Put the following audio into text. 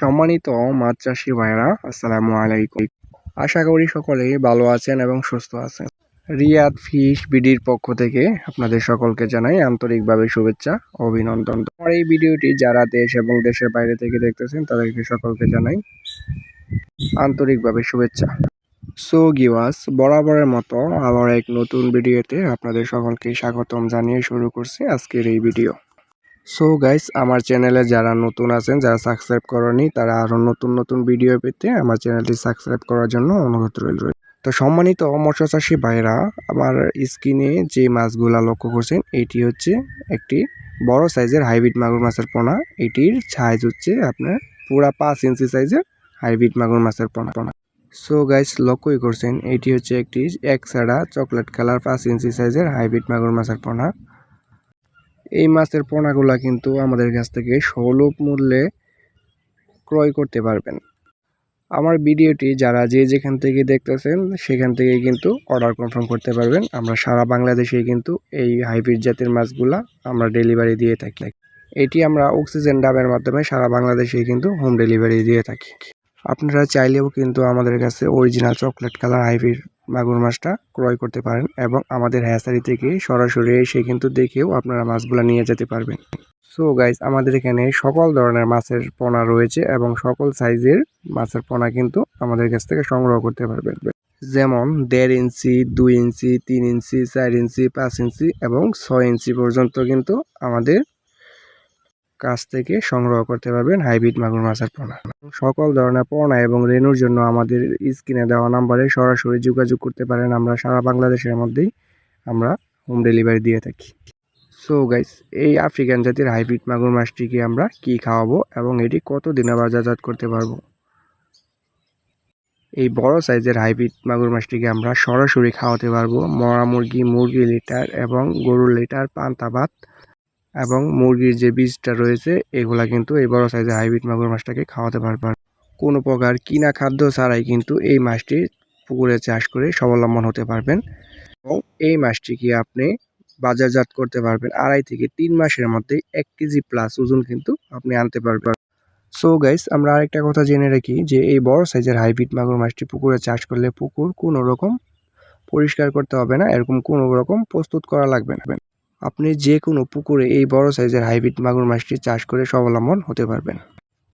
সম্মানিত মাছ চাষি ভাইরা আসসালামু আলাইকুম। আশা করি সকলেই ভালো আছেন এবং সুস্থ আছেন। রিয়াদ ফিশ বিডির পক্ষ থেকে আপনাদের সকলকে জানাই আন্তরিকভাবে শুভেচ্ছা, অভিনন্দন। আমার এই ভিডিওটি যারা দেশ এবং দেশের বাইরে থেকে দেখতেছেন, তাদেরকে সকলকে জানাই আন্তরিকভাবে শুভেচ্ছা। সো গিওয়াস, বরাবরের মতো আবার এক নতুন ভিডিওতে আপনাদের সকলকে স্বাগতম জানিয়ে শুরু করছি আজকের এই ভিডিও। সো গাইস আমার চ্যানেলে যারা নতুন আছেন, যারা সাবস্ক্রাইব করেনি, তারা আরও নতুন নতুন ভিডিও পেতে আমার চ্যানেলটি সাবস্ক্রাইব করার জন্য অনুরোধ রইল। তো সম্মানিত মৎস্য চাষী ভাইরা, আমার স্ক্রিনে যে মাছগুলা লক্ষ্য করছেন, এটি হচ্ছে একটি বড় সাইজের হাইব্রিড মাগুর মাছের পোনা। এটির সাইজ হচ্ছে আপনার পুরা পাঁচ ইঞ্চি সাইজের হাইব্রিড মাগুর মাছের পোনা। পোনা সো গাইস লক্ষ্যই করছেন, এটি হচ্ছে একটি এক ছাড়া চকলেট কালার পাঁচ ইঞ্চি সাইজের হাইব্রিড মাগুর মাছের পোনা। এই মাছের পোনাগুলা কিন্তু আমাদের কাছ থেকে সুলভ মূল্যে ক্রয় করতে পারবেন। আমার ভিডিওটি যারা যে যেখান থেকে দেখতেছেন, সেখান থেকে কিন্তু অর্ডার কনফার্ম করতে পারবেন। আমরা সারা বাংলাদেশে কিন্তু এই হাইব্রিড জাতের মাছগুলা আমরা ডেলিভারি দিয়ে থাকি। এটি আমরা অক্সিজেন ডাবের মাধ্যমে সারা বাংলাদেশে কিন্তু হোম ডেলিভারি দিয়ে থাকি। আপনারা চাইলেও কিন্তু আমাদের কাছে অরিজিনাল চকলেট কালার হাইব্রিড মাগুর মাছটা ক্রয় করতে পারেন এবং আমাদের হ্যাসারি থেকে সরাসরি এসে কিন্তু দেখেও আপনারা মাছগুলো নিয়ে যেতে পারবেন। সো গাইজ আমাদের এখানে সকল ধরনের মাছের পোনা রয়েছে এবং সকল সাইজের মাছের পোনা কিন্তু আমাদের কাছ থেকে সংগ্রহ করতে পারবেন। যেমন দেড় ইঞ্চি, দুই ইঞ্চি, তিন ইঞ্চি, চার ইঞ্চি, পাঁচ ইঞ্চি এবং ছয় ইঞ্চি পর্যন্ত কিন্তু আমাদের কাছ থেকে সংগ্রহ করতে পারবেন হাইব্রিড মাগুর মাছের পোনা। সকল ধরনের পোনা এবং রেনুর জন্য আমাদের স্ক্রিনে দেওয়া নাম্বারে সরাসরি যোগাযোগ করতে পারেন। আমরা সারা বাংলাদেশের মধ্যেই আমরা হোম ডেলিভারি দিয়ে থাকি। সো গাইস এই আফ্রিকান জাতির হাইব্রিড মাগুর মাছটিকে আমরা কি খাওয়াবো এবং এটি কত দিনে বাজারজাত করতে পারব? এই বড় সাইজের হাইব্রিড মাগুর মাছটিকে আমরা সরাসরি খাওয়াতে পারব। মরা মুরগি মুরগি লিটার এবং গরুর লিটার, পান্তা ভাত এবং মুরগির যে বীজটা রয়েছে, এগুলা কিন্তু এই বড় সাইজের হাইব্রিড মাগুর মাছটাকে খাওয়াতে পারবেন। কোনো প্রকার কিনা খাদ্য ছাড়াই কিন্তু এই মাছটি পুকুরে চাষ করে স্বাবলম্বন হতে পারবেন এবং এই মাছটিকে আপনি বাজারজাত করতে পারবেন আড়াই থেকে তিন মাসের মধ্যে এক কেজি প্লাস ওজন কিন্তু আপনি আনতে পারবেন। সো গাইস আমরা আরেকটা কথা জেনে রাখি যে এই বড় সাইজের হাইব্রিড মাগুর মাছটি পুকুরে চাষ করলে পুকুর কোনো রকম পরিষ্কার করতে হবে না, এরকম কোনো রকম প্রস্তুত করা লাগবে না। আপনি যে কোনো পুকুরে এই বড় সাইজের হাইব্রিড মাগুর মাছটি চাষ করে স্বাবলম্বন হতে পারবেন।